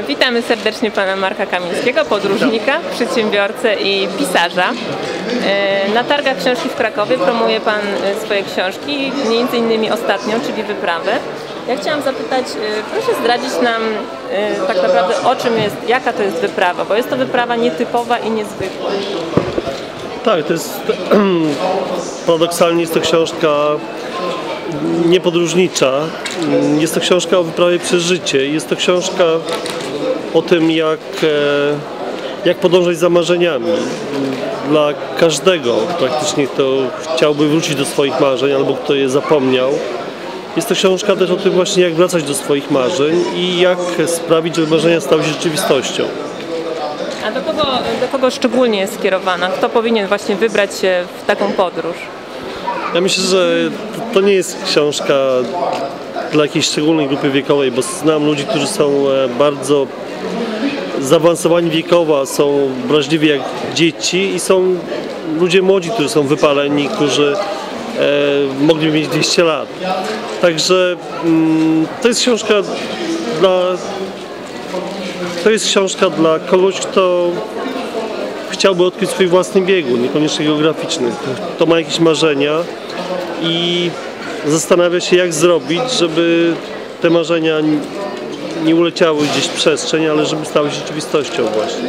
Witamy serdecznie pana Marka Kamińskiego, podróżnika, przedsiębiorcę i pisarza. E, Na targach książki w Krakowie promuje pan e, swoje książki, między innymi ostatnią, czyli Wyprawę. Ja chciałam zapytać, e, proszę zdradzić nam e, tak naprawdę o czym jest, jaka to jest wyprawa, bo jest to wyprawa nietypowa i niezwykła. Tak, to jest paradoksalnie jest to książka niepodróżnicza. Jest to książka o wyprawie przez życie. Jest to książka o tym, jak, e, jak podążać za marzeniami. Dla każdego praktycznie, kto chciałby wrócić do swoich marzeń albo kto je zapomniał. Jest to książka też o tym właśnie, jak wracać do swoich marzeń i jak sprawić, żeby marzenia stały się rzeczywistością. A do kogo, do kogo szczególnie jest skierowana? Kto powinien właśnie wybrać się w taką podróż? Ja myślę, że to nie jest książka dla jakiejś szczególnej grupy wiekowej, bo znam ludzi, którzy są e, bardzo zaawansowani wiekowo, są wrażliwi jak dzieci i są ludzie młodzi, którzy są wypaleni, którzy e, mogliby mieć 200 lat. Także mm, to jest książka dla to jest książka dla kogoś, kto chciałby odkryć swój własny biegun, niekoniecznie geograficzny. To ma jakieś marzenia i zastanawia się, jak zrobić, żeby te marzenia nie uleciały gdzieś w przestrzeń, ale żeby stały się rzeczywistością właśnie.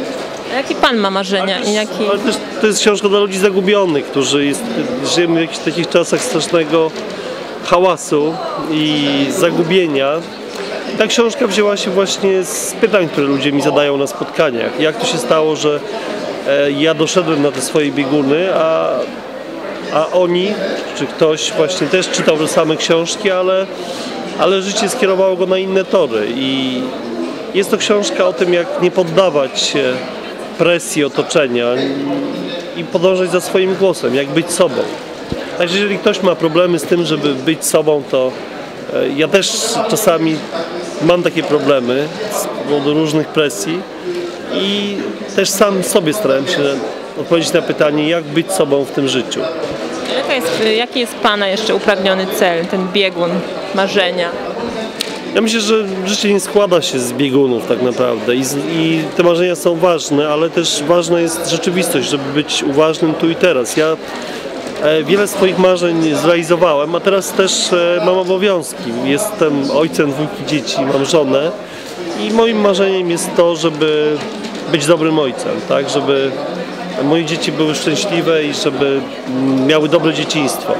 A jakie pan ma marzenia i jaki... Ale też to jest książka dla ludzi zagubionych, którzy jest, żyjemy w jakichś takich czasach strasznego hałasu i zagubienia. Ta książka wzięła się właśnie z pytań, które ludzie mi zadają na spotkaniach. Jak to się stało, że ja doszedłem na te swoje bieguny, a, a oni, czy ktoś właśnie też czytał te same książki, ale, ale życie skierowało go na inne tory. I jest to książka o tym, jak nie poddawać się presji otoczenia i podążać za swoim głosem, jak być sobą. Także jeżeli ktoś ma problemy z tym, żeby być sobą, to e, ja też czasami mam takie problemy z powodu różnych presji i też sam sobie starałem się odpowiedzieć na pytanie, jak być sobą w tym życiu. Jaka jest, jaki jest pana jeszcze upragniony cel, ten biegun, marzenia? Ja myślę, że życie nie składa się z biegunów tak naprawdę I, i te marzenia są ważne, ale też ważna jest rzeczywistość, żeby być uważnym tu i teraz. Ja e, wiele swoich marzeń zrealizowałem, a teraz też e, mam obowiązki. Jestem ojcem dwójki dzieci, mam żonę i moim marzeniem jest to, żeby być dobrym ojcem, tak, żeby moje dzieci były szczęśliwe i żeby miały dobre dzieciństwo.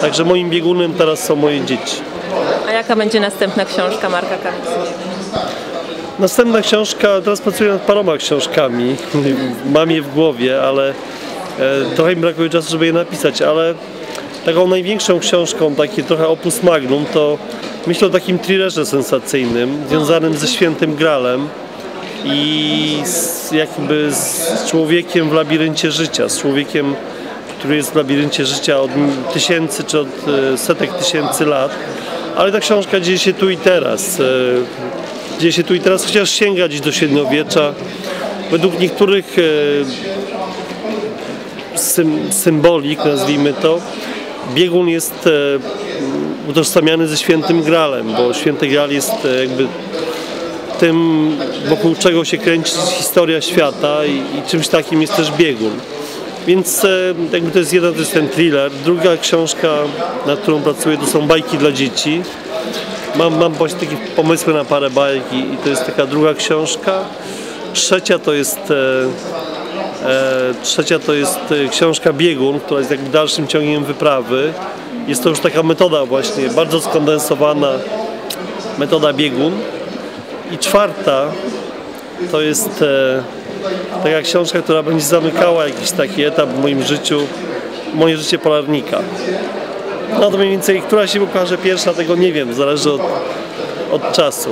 Także moim biegunem teraz są moje dzieci. A jaka będzie następna książka Marka Kamińskiego? Następna książka, teraz pracuję nad paroma książkami, mam je w głowie, ale e, trochę mi brakuje czasu, żeby je napisać, ale taką największą książką, takie trochę opus magnum, to myślę o takim thrillerze sensacyjnym, związanym ze Świętym Gralem i z, jakby z człowiekiem w labiryncie życia, z człowiekiem, który jest w labiryncie życia od tysięcy czy od e, setek tysięcy lat, ale ta książka dzieje się tu i teraz. e, Dzieje się tu i teraz, chociaż sięga gdzieś do średniowiecza. Według niektórych e, sym, symbolik, nazwijmy to, biegun jest utożsamiany ze świętym gralem, bo święty gral jest e, jakby tym, wokół czego się kręci historia świata i, i czymś takim jest też biegun. Więc e, jakby to jest jeden, to jest ten thriller. Druga książka, nad którą pracuję, to są bajki dla dzieci. Mam, mam właśnie takie pomysły na parę bajek i, i to jest taka druga książka. Trzecia to jest e, e, trzecia to jest książka Biegun, która jest jakby dalszym ciągiem wyprawy. Jest to już taka metoda właśnie, bardzo skondensowana metoda biegun. I czwarta to jest e, taka książka, która będzie zamykała jakiś taki etap w moim życiu, moje życie polarnika. No to mniej więcej, która się ukaże pierwsza, tego nie wiem, zależy od, od czasu.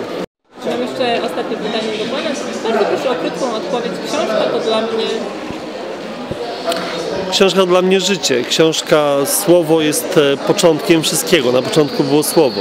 Mam jeszcze ostatnie pytanie do pana. Bardzo proszę o krótką odpowiedź. Książka to dla mnie... Książka dla mnie życie. Książka, słowo jest e, początkiem wszystkiego. Na początku było słowo.